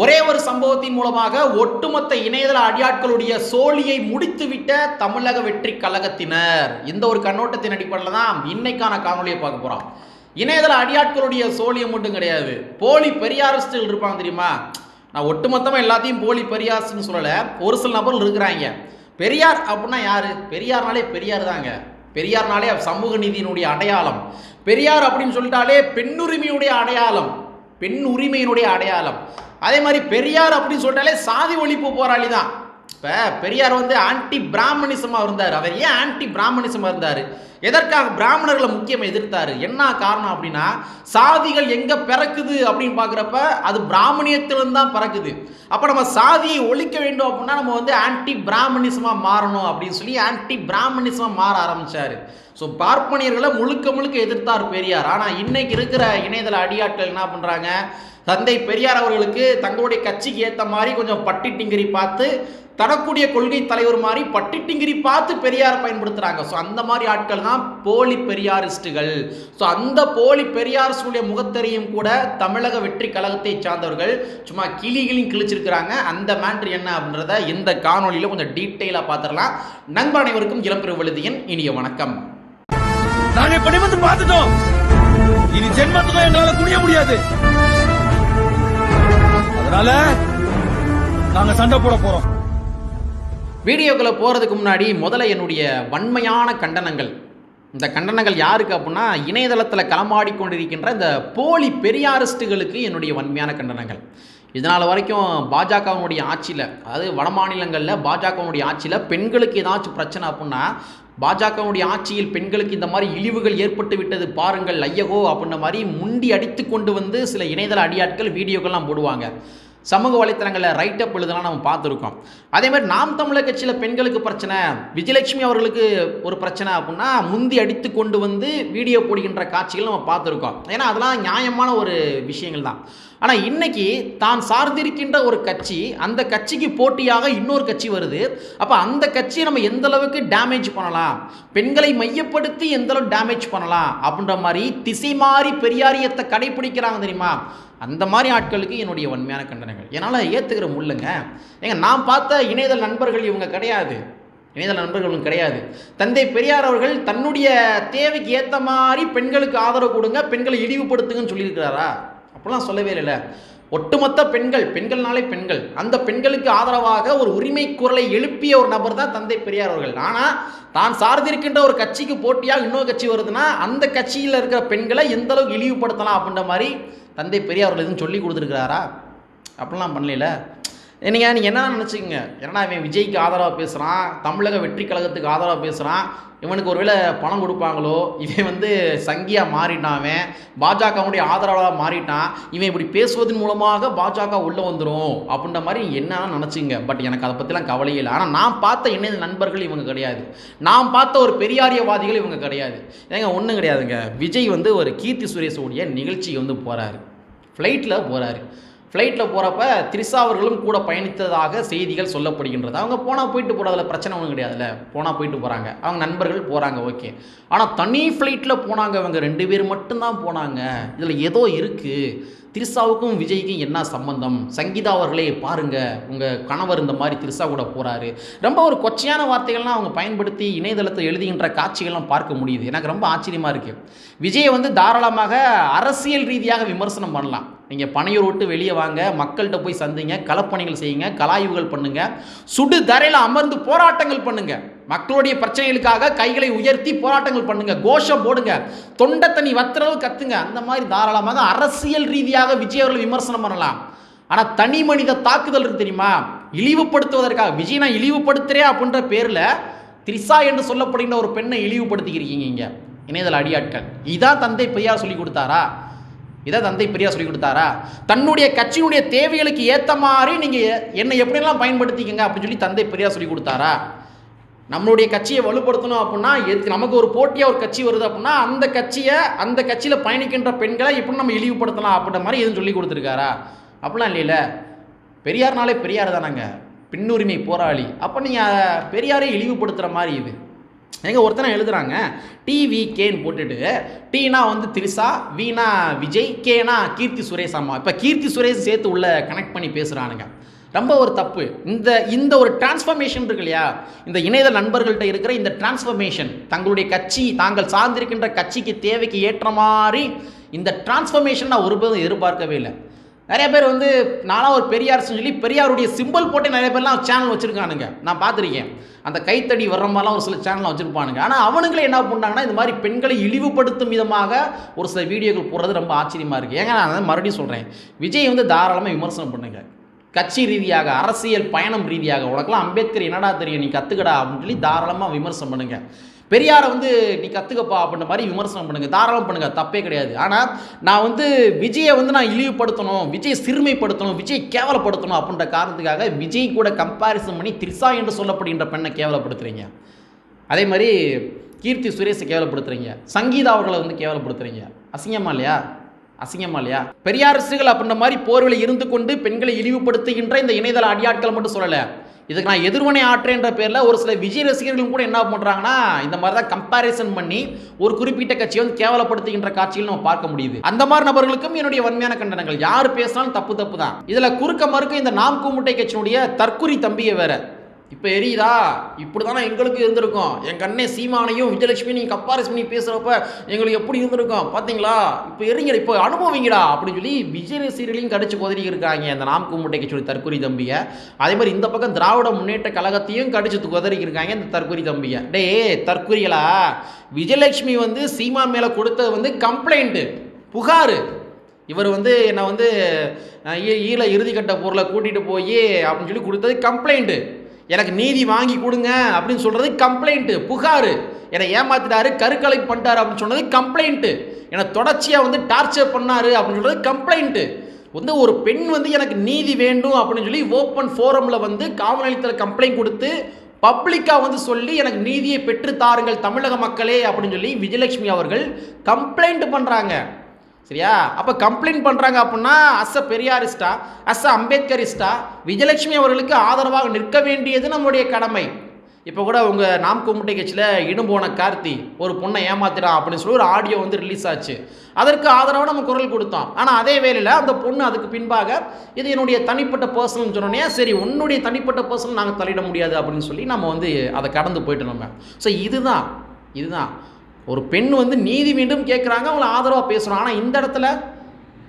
ஒரே ஒரு சம்பவத்தின் மூலமாக ஒட்டுமொத்த இணையதள அடியாட்களுடைய சோழியை முடித்துவிட்ட தமிழக வெற்றி கழகத்தினர். இந்த ஒரு கண்ணோட்டத்தின் அடிப்படையில் தான் இன்னைக்கான காணொலியை பார்க்க போறோம். இணையதள அடியாட்களுடைய சோழியம் மட்டும் கிடையாது. போலி பெரியாரிஸ்டுகள் இருப்பாங்க தெரியுமா? நான் ஒட்டுமொத்தமாக எல்லாத்தையும் போலி பெரியார்ஸ்னு சொல்லலை. ஒரு சில நபர்கள் இருக்கிறாங்க. பெரியார் அப்படின்னா யாரு? பெரியார்னாலே பெரியார் தாங்க. பெரியார்னாலே சமூக நீதியினுடைய அடையாளம். பெரியார் அப்படின்னு சொல்லிட்டாலே பெண்ணுரிமையுடைய அடையாளம். பெண் உரிமையினுடைய அடையாளம். அதே மாதிரி பெரியார் அப்படின்னு சொல்லிட்டாலே சாதி ஒழிப்பு போராளி தான் இப்போ பெரியார் வந்து ஆன்டி பிராமணிசமாக இருந்தார். அவர் ஏன் ஆன்டி பிராமணிசமாக இருந்தார்? எதற்காக பிராமணர்களை முக்கியமாக எதிர்த்தார்? என்ன காரணம் அப்படின்னா சாதிகள் எங்கே பிறக்குது அப்படின்னு பார்க்குறப்ப அது பிராமணியத்திலிருந்து தான் பிறக்குது. அப்போ நம்ம சாதியை ஒழிக்க வேண்டும் அப்படின்னா நம்ம வந்து ஆன்டி பிராமணிசமாக மாறணும் அப்படின்னு சொல்லி ஆன்டி பிராமணிசமாக மாற ஆரம்பித்தார் ஸோ பார்ப்பனியர்களை முழுக்க முழுக்க எதிர்த்தார் பெரியார். ஆனால் இன்னைக்கு இருக்கிற இணையதள அடியாட்கள் என்ன பண்ணுறாங்க தந்தை பெரியார் அவர்களுக்கு தங்களுடைய கட்சிக்கு ஏற்ற மாதிரி கொஞ்சம் பட்டி டிங்கிரி பார்த்து தரக்கூடிய கொள்கை தலைவர் மாதிரி பட்டிட்டிங்கிரி பார்த்து பெரியார் பயன்படுத்துகிறாங்க ஸோ அந்த மாதிரி ஆட்கள் தான் போலி பெரியாரிஸ்டுகள். ஸோ அந்த போலி பெரியாரிஸ்டுடைய முகத்தறியும் கூட தமிழக வெற்றி கழகத்தை சார்ந்தவர்கள் சும்மா கிளிகளையும் கிழிச்சிருக்கிறாங்க. அந்த மேட்ரு என்ன அப்படின்றத இந்த காணொலியில் கொஞ்சம் டீட்டெயிலாக பார்த்துடலாம். நண்பர் அனைவருக்கும் இளம்பெரு விழுதியின் இனிய வணக்கம். நாங்கள் இப்படி வந்து பார்த்துட்டோம். இனி ஜென்மத்துக்கும் எங்களால துணிய முடியாது. அதனால நாங்க சண்டை போட போறோம். வீடியோக்குள்ளே போகிறதுக்கு முன்னாடி முதல்ல என்னுடைய வன்மையான கண்டனங்கள். இந்த கண்டனங்கள் யாருக்கு அப்படின்னா இணையதளத்தில் களமாடி கொண்டிருக்கின்ற இந்த போலி பெரியாரிஸ்ட்டுகளுக்கு என்னுடைய வன்மையான கண்டனங்கள். இதனால் வரைக்கும் பாஜகவினுடைய ஆட்சியில் அதாவது வட மாநிலங்களில் பாஜகவினுடைய ஆட்சியில் பெண்களுக்கு ஏதாச்சும் பிரச்சனை அப்படின்னா பாஜகவினுடைய ஆட்சியில் பெண்களுக்கு இந்த மாதிரி இழிவுகள் ஏற்பட்டு விட்டது பாருங்கள் ஐயகோ அப்படின்ற மாதிரி முண்டி அடித்து கொண்டு வந்து சில இணையதள அடியாட்கள் வீடியோக்கள்லாம் போடுவாங்க. சமூக வலைத்தளங்களில் ரைட் அப் எழுதலாம் நம்ம பார்த்துருக்கோம். அதே மாதிரி நாம் தமிழர் கட்சியில் பெண்களுக்கு பிரச்சனை விஜயலட்சுமி அவர்களுக்கு ஒரு பிரச்சனை அப்படின்னா முந்தி அடித்து கொண்டு வந்து வீடியோ போடுகின்ற காட்சிகள் நம்ம பார்த்துருக்கோம். ஏன்னா அதெல்லாம் நியாயமான ஒரு விஷயங்கள் தான். ஆனால் இன்னைக்கு தான் சார்ந்திருக்கின்ற ஒரு கட்சி அந்த கட்சிக்கு போட்டியாக இன்னொரு கட்சி வருது. அப்போ அந்த கட்சியை நம்ம எந்த அளவுக்கு டேமேஜ் பண்ணலாம்? பெண்களை மையப்படுத்தி எந்த அளவுக்கு டேமேஜ் பண்ணலாம்? அப்படின்ற மாதிரி திசை மாறி பெரியாரியத்தை கடைபிடிக்கிறாங்க தெரியுமா? அந்த மாதிரி ஆட்களுக்கு என்னுடைய வன்மையான கண்டனங்கள். என்னால் ஏற்றுக்கிற முடியலங்க ஏங்க நான் பார்த்த இணையதள நண்பர்கள் இவங்க கிடையாது. இணையதள நண்பர்களும் கிடையாது. தந்தை பெரியார் அவர்கள் தன்னுடைய தேவைக்கு ஏற்ற மாதிரி பெண்களுக்கு ஆதரவு கொடுங்க பெண்களை இழிவுபடுத்துங்கன்னு சொல்லியிருக்கிறாரா? அப்படிலாம் சொல்லவே இல்லை ஒட்டுமொத்த பெண்கள் பெண்கள்னாலே பெண்கள். அந்த பெண்களுக்கு ஆதரவாக ஒரு உரிமை குரலை எழுப்பிய ஒரு நபர் தான் தந்தை பெரியார் அவர்கள். ஆனால் தான் சார்ந்திருக்கின்ற ஒரு கட்சிக்கு போட்டியாக இன்னொரு கட்சி வருதுன்னா அந்த கட்சியில் இருக்கிற பெண்களை எந்த அளவுக்கு இழிவுபடுத்தலாம் அப்படின்ற மாதிரி தந்தை பெரியவர்கள் எதுவும் சொல்லி கொடுத்துருக்கிறாரா? அப்படிலாம் பண்ணல நீங்கள் நீங்கள் என்ன நினச்சிக்கங்க? ஏன்னா இவன் விஜய்க்கு ஆதரவாக பேசுகிறான் தமிழக வெற்றி கழகத்துக்கு ஆதரவாக பேசுகிறான் இவனுக்கு ஒருவேளை பணம் கொடுப்பாங்களோ? இவன் வந்து சங்கியாக மாறிட்டான் அவன். பாஜகவுடைய ஆதரவாக மாறிட்டான். இவன் இப்படி பேசுவதன் மூலமாக பாஜக உள்ளே வந்துடும் அப்படின்ற மாதிரி என்ன நினச்சிங்க பட் எனக்கு அதை பற்றிலாம் கவலையே இல்லை. ஆனால் நான் பார்த்த என்ன நண்பர்கள் இவங்க கிடையாது. நான் பார்த்த ஒரு பெரியாரியவாதிகள் இவங்க கிடையாது. ஏங்க ஒன்றும் கிடையாதுங்க. விஜய் வந்து ஒரு கீர்த்தி சுரேஷோடைய நிகழ்ச்சிக்கு வந்து போகிறாரு ஃப்ளைட்டில் போகிறாரு ஃப்ளைட்டில் போகிறப்ப த்ரிஷா அவர்களும் கூட பயணித்ததாக செய்திகள் சொல்லப்படுகின்றது. அவங்க போனால் போயிட்டு போகிறதுல பிரச்சனை ஒன்றும் கிடையாதுல்ல. போனால் போயிட்டு போகிறாங்க அவங்க நண்பர்கள் போகிறாங்க ஓகே. ஆனால் தனி ஃப்ளைட்டில் போனாங்க அவங்க ரெண்டு பேர் மட்டும்தான் போனாங்க. இதில் ஏதோ இருக்குது திரிசாவுக்கும் விஜய்க்கும் என்ன சம்பந்தம்? சங்கீதா அவர்களே பாருங்கள் உங்கள் கணவர் இந்த மாதிரி திரிசா கூட போகிறாரு ரொம்ப ஒரு கொச்சையான வார்த்தைகள்லாம் அவங்க பயன்படுத்தி இணையதளத்தை எழுதுகின்ற காட்சிகள்லாம் பார்க்க முடியுது. எனக்கு ரொம்ப ஆச்சரியமாக இருக்குது விஜயை வந்து தாராளமாக அரசியல் ரீதியாக விமர்சனம் பண்ணலாம். நீங்கள் பனையூர் விட்டு வெளியே வாங்க மக்கள்கிட்ட போய் சந்திங்க கலப்பணிகள் செய்யுங்க கலாய்வுகள் பண்ணுங்க சுடு தரையில் அமர்ந்து போராட்டங்கள் பண்ணுங்க. மக்களுடைய பிரச்சனைகளுக்காக கைகளை உயர்த்தி போராட்டங்கள் பண்ணுங்க கோஷம் போடுங்க தொண்டை தண்ணி வத்துறவு கத்துங்க. அந்த மாதிரி தாராளமாக அரசியல் ரீதியாக விஜய் அவர்கள் விமர்சனம் பண்ணலாம். ஆனால் தனி மனித தாக்குதல் இருக்கு தெரியுமா? இழிவுபடுத்துவதற்காக விஜய் நான் இழிவுபடுத்துறேன் அப்படின்ற பேரில் திரிசா என்று சொல்லப்படுகின்ற ஒரு பெண்ணை இழிவுபடுத்திக்கிறீங்க இங்கே. இணையதள அடியாட்கள். இதான் தந்தை பெரியார் சொல்லி கொடுத்தாரா? இதை தந்தை பெரியார் சொல்லி கொடுத்தாரா? தன்னுடைய கட்சியினுடைய தேவைகளுக்கு ஏற்ற மாதிரி நீங்கள் என்னை எப்படியெல்லாம் பயன்படுத்திக்கங்க அப்படின்னு சொல்லி தந்தை பெரியார் சொல்லி கொடுத்தாரா? நம்மளுடைய கட்சியை வலுப்படுத்தணும் அப்படின்னா எது நமக்கு ஒரு போட்டியாக ஒரு கட்சி வருது அப்படின்னா அந்த கட்சியை அந்த கட்சியில் பயணிக்கின்ற பெண்களை எப்படி நம்ம இழிவுபடுத்தலாம் அப்படின்ற மாதிரி எதுவும் சொல்லி கொடுத்துருக்காரா? அப்படிலாம் இல்லையில. பெரியார்னாலே பெரியார் தானாங்க. பின்னுரிமை போராளி. அப்போ நீங்கள் பெரியாரை இழிவுபடுத்துகிற மாதிரி இது. எங்கே ஒருத்தனை எழுதுறாங்க டிவி கேன்னு போட்டுட்டு டீனா வந்து திரிசா வீணா விஜய் கேனா கீர்த்தி சுரேஷ் அம்மா இப்போ கீர்த்தி சுரேஷ் சேர்த்து உள்ள கனெக்ட் பண்ணி பேசுகிறானுங்க ரொம்ப ஒரு தப்பு. இந்த இந்த ஒரு டிரான்ஸ்ஃபர்மேஷன் இருக்கு இல்லையா? இந்த இணையதள நண்பர்கள்ட்ட இருக்கிற இந்த டிரான்ஸ்ஃபர்மேஷன் தங்களுடைய கட்சி தாங்கள் சார்ந்திருக்கின்ற கட்சிக்கு தேவைக்கு ஏற்ற மாதிரி இந்த டிரான்ஸ்ஃபர்மேஷன் நான் ஒருபோதும் எதிர்பார்க்கவே இல்லை. நிறைய பேர் வந்து நானாக ஒரு பெரியார் சொல்லி பெரியாருடைய சிம்பிள் போட்டு நிறைய பேர்லாம் சேனல் வச்சுருக்கானுங்க. நான் பார்த்துருக்கேன். அந்த கைத்தடி வர்ற மாதிரிலாம் ஒரு சில சேனல் வச்சுருப்பானுங்க. ஆனால் அவனுங்களே என்ன பண்ணாங்கன்னா இந்த மாதிரி பெண்களை இழிவுபடுத்தும் விதமாக ஒரு சில வீடியோக்கள் போடுறது ரொம்ப ஆச்சரியமாக இருக்குது ஏங்க நான் அதை மறுபடியும் சொல்கிறேன் விஜய் வந்து தாராளமாக விமர்சனம் பண்ணுங்க. கட்சி ரீதியாக அரசியல் பயணம் ரீதியாக உனக்குலாம் அம்பேத்கர் என்னடா தெரியும்? நீ கற்றுக்கடா அப்படின்னு சொல்லி தாராளமாக விமர்சனம் பண்ணுங்கள் பெரியாரை வந்து நீ கற்றுக்கப்பா அப்படின்ற மாதிரி விமர்சனம் பண்ணுங்கள் தாராளம் பண்ணுங்கள் தப்பே கிடையாது. ஆனால் நான் வந்து விஜயை வந்து நான் இழிவுபடுத்தணும் விஜய் சிறுமைப்படுத்தணும் விஜய் கேவலப்படுத்தணும் அப்படின்ற காரணத்துக்காக விஜய் கூட கம்பேரிசன் பண்ணி திரிசா என்று சொல்லப்படுகின்ற பெண்ணை கேவலப்படுத்துறீங்க. அதே மாதிரி கீர்த்தி சுரேஷை கேவலப்படுத்துறீங்க. சங்கீதா அவர்களை வந்து கேவலப்படுத்துறீங்க. அசிங்கமா இல்லையா? அசிங்கமா இல்லையா? பெரியாரசுகள் அப்படின்ற மாதிரி போர்வில் இருந்து கொண்டு பெண்களை இழிவுபடுத்துகின்ற இந்த இணையதள அடியாட்களை மட்டும் சொல்லலை. இதுக்கு நான் எதிர்வினை ஆற்றேன்ற பேரில் ஒரு சில விஜய் ரசிகர்களும் கூட என்ன பண்ணுறாங்கன்னா இந்த மாதிரி தான் கம்பாரிசன் பண்ணி ஒரு குறிப்பிட்ட கட்சியை வந்து கேவலப்படுத்துகின்ற காட்சிகள் நம்ம பார்க்க முடியுது. அந்த மாதிரி நபர்களுக்கும் என்னுடைய வன்மையான கண்டனங்கள். யார் பேசினாலும் தப்பு தப்பு தான் இதில் குறுக்க மறுக்க இந்த நாம் கூமுட்டை கட்சியினுடைய தற்குறி தம்பியை வேற. இப்போ எரியுதா? இப்படி தானே எங்களுக்கு இருந்திருக்கும். என் கண்ணே சீமானையும் விஜயலட்சுமி நீங்கள் கப்பாரிஸ் பண்ணி பேசுகிறப்ப எங்களுக்கு எப்படி இருந்திருக்கும்? பார்த்தீங்களா இப்போ எரிங்க இப்போ அனுபவிங்கடா அப்படின்னு சொல்லி விஜய் சீரியலையும் கடிச்சு கொதறி இருக்காங்க அந்த நாம் கும்பிட்டை சொல்லி தற்கொலை தம்பியை. அதே மாதிரி இந்த பக்கம் திராவிட முன்னேற்ற கழகத்தையும் கடிச்சு கொதறி இருக்காங்க இந்த தற்கொலை தம்பியை. டேய் தற்கொலைகளா விஜயலட்சுமி வந்து சீமான் மேலே கொடுத்தது வந்து கம்ப்ளைண்ட்டு புகார். இவர் வந்து என்னை வந்து ஈழ இறுதிக்கட்ட பொருளை கூட்டிகிட்டு போய் அப்படின்னு சொல்லி கொடுத்தது கம்ப்ளைண்ட்டு எனக்கு நீதி வாங்கி கொடுங்க அப்படின்னு சொல்கிறது கம்ப்ளைண்ட்டு புகார். என்னை ஏமாத்திட்டாரு கருக்கலை பண்ணிட்டாரு அப்படின்னு சொன்னது கம்ப்ளைண்ட்டு என்னை தொடர்ச்சியாக வந்து டார்ச்சர் பண்ணார் அப்படின்னு சொல்கிறது கம்ப்ளைண்ட்டு வந்து ஒரு பெண் வந்து எனக்கு நீதி வேண்டும் அப்படின்னு சொல்லி ஓப்பன் ஃபோரமில் வந்து காவல் நிலையத்தில் கம்ப்ளைண்ட் கொடுத்து பப்ளிக்காக வந்து சொல்லி எனக்கு நீதியை பெற்று தாருங்கள் தமிழக மக்களே அப்படின்னு சொல்லி விஜயலட்சுமி அவர்கள் கம்ப்ளைண்ட் பண்ணுறாங்க சரியா? அப்போ கம்ப்ளைண்ட் பண்ணுறாங்க அப்படின்னா அஸ் அ பெரியாரிஸ்டா அஸ் அ அம்பேத்கரிஸ்டா விஜயலட்சுமி அவர்களுக்கு ஆதரவாக நிற்க வேண்டியது நம்முடைய கடமை. இப்போ கூட உங்கள் நாம் கும்பிட்டை கட்சியில் இடும் போன கார்த்தி ஒரு பொண்ணை ஏமாத்திடான் அப்படின்னு சொல்லி ஒரு ஆடியோ வந்து ரிலீஸ் ஆச்சு. அதற்கு ஆதரவாக நம்ம குரல் கொடுத்தோம். ஆனால் அதே வேளையில் அந்த பொண்ணு அதுக்கு பின்பாக இது என்னுடைய தனிப்பட்ட பர்சனல் சொன்னோன்னே சரி உன்னுடைய தனிப்பட்ட பர்சனல் நாங்கள் தலையிட முடியாது அப்படின்னு சொல்லி நம்ம வந்து அதை கடந்து போயிட்டு நம்ம. ஸோ இதுதான் இதுதான். ஒரு பெண் வந்து நீதி மீண்டும் கேட்குறாங்க அவங்கள ஆதரவாக பேசுகிறோம் ஆனால் இந்த இடத்துல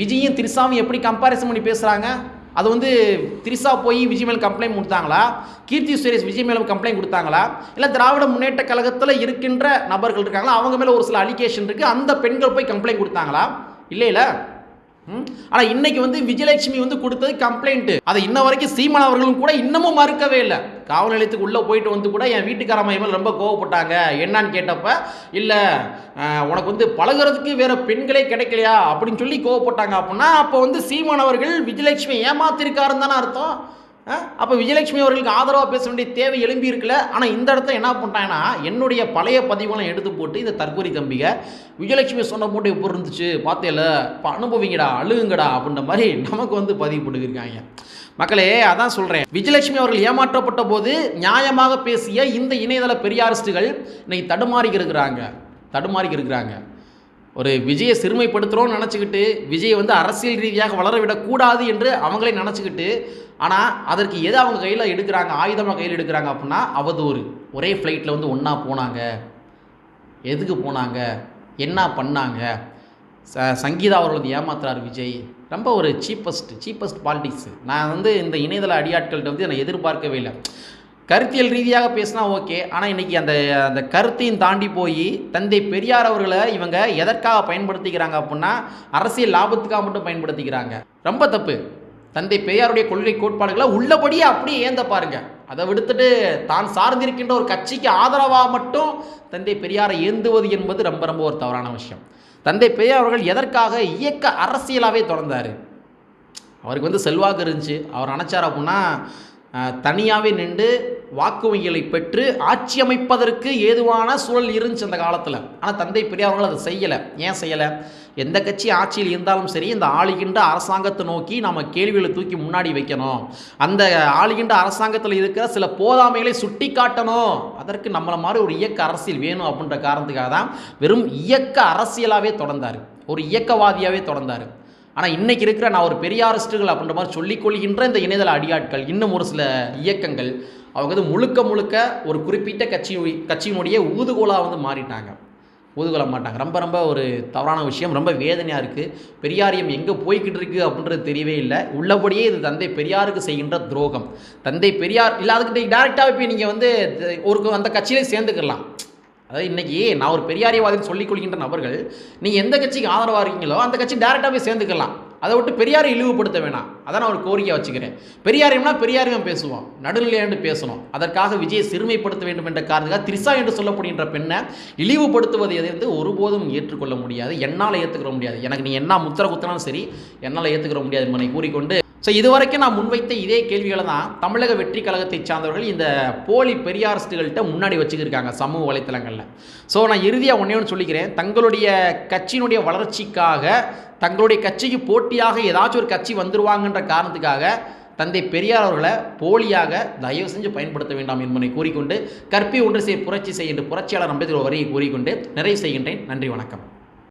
விஜயும் திரிசாவும் எப்படி கம்பாரிசன் பண்ணி பேசுகிறாங்க அது வந்து திரிசா போய் விஜய் மேல் கம்ப்ளைண்ட் கொடுத்தாங்களா? கீர்த்தி சுரேஷ் விஜய் மேலே கம்ப்ளைண்ட் கொடுத்தாங்களா? இல்லை திராவிட முன்னேற்ற கழகத்தில் இருக்கின்ற நபர்கள் இருக்காங்களா? அவங்க மேலே ஒரு சில அலிகேஷன் இருக்குது அந்த பெண்கள் போய் கம்ப்ளைண்ட் கொடுத்தாங்களா? இல்லை இல்லை. ஆனால் இன்னைக்கு வந்து விஜயலட்சுமி வந்து கொடுத்தது கம்ப்ளைண்ட்டு அதை இன்ன வரைக்கும் சீமான் அவர்களும் கூட இன்னமும் மறுக்கவே இல்லை. காவல் நிலையத்துக்கு உள்ளே போயிட்டு வந்து கூட என் வீட்டுக்காரம்மா மேலே ரொம்ப கோவப்பட்டாங்க. என்னான்னு கேட்டப்ப இல்லை உனக்கு வந்து பழகுறதுக்கு வேற பெண்களே கிடைக்கலையா? அப்படின்னு சொல்லி கோவப்பட்டாங்க. அப்படின்னா அப்போ வந்து சீமானவர்கள் விஜயலட்சுமி ஏமாத்திருக்காருன்னு தானே அர்த்தம். அப்போ விஜயலட்சுமி அவர்களுக்கு ஆதரவாக பேச வேண்டிய தேவை எழும்பி இருக்குல்ல? ஆனால் இந்த இடத்த என்ன பண்ணிட்டாங்கன்னா என்னுடைய பழைய பதிவுகளை எடுத்து போட்டு இந்த தற்கொலை தம்பிக விஜயலட்சுமி சொன்ன போட்டு எப்படி இருந்துச்சு? பார்த்தேல. இப்போ அனுபவிங்கடா அழுகுங்கடா அப்படின்ற மாதிரி நமக்கு வந்து பதிவு போட்டுக்கிருக்காங்க மக்களே அதான் சொல்கிறேன் விஜயலட்சுமி அவர்கள் ஏமாற்றப்பட்ட போது நியாயமாக பேசிய இந்த இணையதள பெரியாரிஸ்டுகள் இன்னைக்கு தடுமாறி இருக்கிறாங்க தடுமாறி இருக்கிறாங்க ஒரு விஜயை சிறுமைப்படுத்துகிறோம்னு நினச்சிக்கிட்டு விஜயை வந்து அரசியல் ரீதியாக வளர விடக்கூடாது என்று அவங்களே நினச்சிக்கிட்டு ஆனால் அதற்கு எது அவங்க கையில் எடுக்கிறாங்க ஆயுதமாக கையில் எடுக்கிறாங்க அப்படின்னா அவதூறு. ஒரே ஃப்ளைட்டில் வந்து ஒன்றா போனாங்க. எதுக்கு போனாங்க? என்ன பண்ணாங்க? ச சங்கீதா அவர்கள் வந்து ஏமாத்துறார் விஜய். ரொம்ப ஒரு சீப்பஸ்ட் சீப்பஸ்ட் பாலிட்டிக்ஸு நான் வந்து இந்த இணையதள அடியாட்கள்கிட்ட வந்து நான் எதிர்பார்க்கவே இல்லை. கருத்தியல் ரீதியாக பேசினா ஓகே. ஆனால் இன்றைக்கி அந்த அந்த கருத்தையும் தாண்டி போய் தந்தை பெரியார் அவர்களை இவங்க எதற்காக பயன்படுத்திக்கிறாங்க அப்படின்னா அரசியல் லாபத்துக்காக மட்டும் பயன்படுத்திக்கிறாங்க. ரொம்ப தப்பு. தந்தை பெரியாருடைய கொள்கை கோட்பாடுகளை உள்ளபடியே அப்படியே ஏந்த பாருங்க. அதை விடுத்துட்டு தான் சார்ந்திருக்கின்ற ஒரு கட்சிக்கு ஆதரவாக மட்டும் தந்தை பெரியாரை ஏந்துவது என்பது ரொம்ப ரொம்ப ஒரு தவறான விஷயம். தந்தை பெரியார் அவர்கள் எதற்காக இயக்க அரசியலாகவே தொடர்ந்தார்? அவருக்கு வந்து செல்வாக்கு இருந்துச்சு. அவர் நினச்சார் அப்படின்னா தனியாகவே நின்று வாக்கு வங்கிகளை பெற்று ஆட்சி அமைப்பதற்கு ஏதுவான சூழல் இருந்துச்சு அந்த காலத்தில். ஆனால் தந்தை பெரியார்கள் அதை செய்யலை. ஏன் செய்யலை? எந்த கட்சி ஆட்சியில் இருந்தாலும் சரி இந்த ஆளுகின்ற அரசாங்கத்தை நோக்கி நம்ம கேள்விகளை தூக்கி முன்னாடி வைக்கணும். அந்த ஆளுகின்ற அரசாங்கத்தில் இருக்கிற சில போதாமைகளை சுட்டி காட்டணும் அதற்கு நம்மளை மாதிரி ஒரு இயக்க அரசியல் வேணும் அப்படின்ற காரணத்துக்காக தான் வெறும் இயக்க அரசியலாகவே தொடர்ந்தார். ஒரு இயக்கவாதியாகவே தொடர்ந்தார். ஆனால் இன்னைக்கு இருக்கிற நான் ஒரு பெரியாரிஸ்டுகள் அப்படின்ற மாதிரி சொல்லிக்கொள்கின்ற இந்த இணையதள அடியாட்கள் இன்னும் ஒரு சில இயக்கங்கள் அவங்க வந்து முழுக்க முழுக்க ஒரு குறிப்பிட்ட கட்சி கட்சியினுடைய ஊதுகோலாக வந்து மாறிட்டாங்க. ஊதுகொள்ள மாட்டாங்க ரொம்ப ரொம்ப ஒரு தவறான விஷயம். ரொம்ப வேதனையாக இருக்குது பெரியாரியம் எங்கே போய்கிட்டு இருக்குது அப்படின்றது தெரியவே இல்லை. உள்ளபடியே இது தந்தை பெரியாருக்கு செய்கின்ற துரோகம். தந்தை பெரியார் இல்லை அதுக்கிட்ட டேரெக்டாக போய் நீங்கள் வந்து ஒரு அந்த கட்சியிலே சேர்ந்துக்கலாம் அதாவது இன்றைக்கி நான் ஒரு பெரியாரியவாதின்னு சொல்லிக் கொள்கின்ற நபர்கள் நீங்கள் எந்த கட்சிக்கு ஆதரவாக இருக்கீங்களோ அந்த கட்சி டேரெக்டாக போய் சேர்ந்துக்கலாம். அதை விட்டு பெரியாரை இழிவுபடுத்த வேணாம். அதான் நான் ஒரு கோரிக்கை வச்சுக்கிறேன். பெரியாரியம்னா பெரியாரியம் பேசுவோம். நடுநிலையாண்டு பேசணும். அதற்காக விஜயை சிறுமைப்படுத்த வேண்டும் என்ற காரணத்துக்காக திரிசா என்று சொல்லப்படுகின்ற பெண்ணை இழிவுபடுத்துவது எதை வந்து ஒருபோதும் ஏற்றுக்கொள்ள முடியாது. என்னால் ஏற்றுக்கிற முடியாது. எனக்கு நீ என்ன முத்திர குத்தினாலும் சரி என்னால் ஏற்றுக்கிற முடியாது என்பதை கூறிக்கொண்டு. ஸோ இதுவரைக்கும் நான் முன்வைத்த இதே கேள்விகளை தான் தமிழக வெற்றி கழகத்தை சார்ந்தவர்கள் இந்த போலி பெரியாரிஸ்டுகள்கிட்ட முன்னாடி வச்சுக்கிருக்காங்க சமூக வலைத்தளங்களில். ஸோ நான் இறுதியாக ஒன்றே ஒன்று சொல்லிக்கிறேன். தங்களுடைய கட்சியினுடைய வளர்ச்சிக்காக தங்களுடைய கட்சிக்கு போட்டியாக ஏதாச்சும் ஒரு கட்சி வந்துருவாங்கன்ற காரணத்துக்காக தந்தை பெரியார் அவர்களை போலியாக தயவு செஞ்சு பயன்படுத்த வேண்டாம் என்பதை கூறிக்கொண்டு கற்பி ஒன்று செய்ய புரட்சி செய்கின்ற புரட்சியாளர் அம்பேத்கர் வரியை கூறிக்கொண்டு நிறைவு செய்கின்றேன். நன்றி வணக்கம்.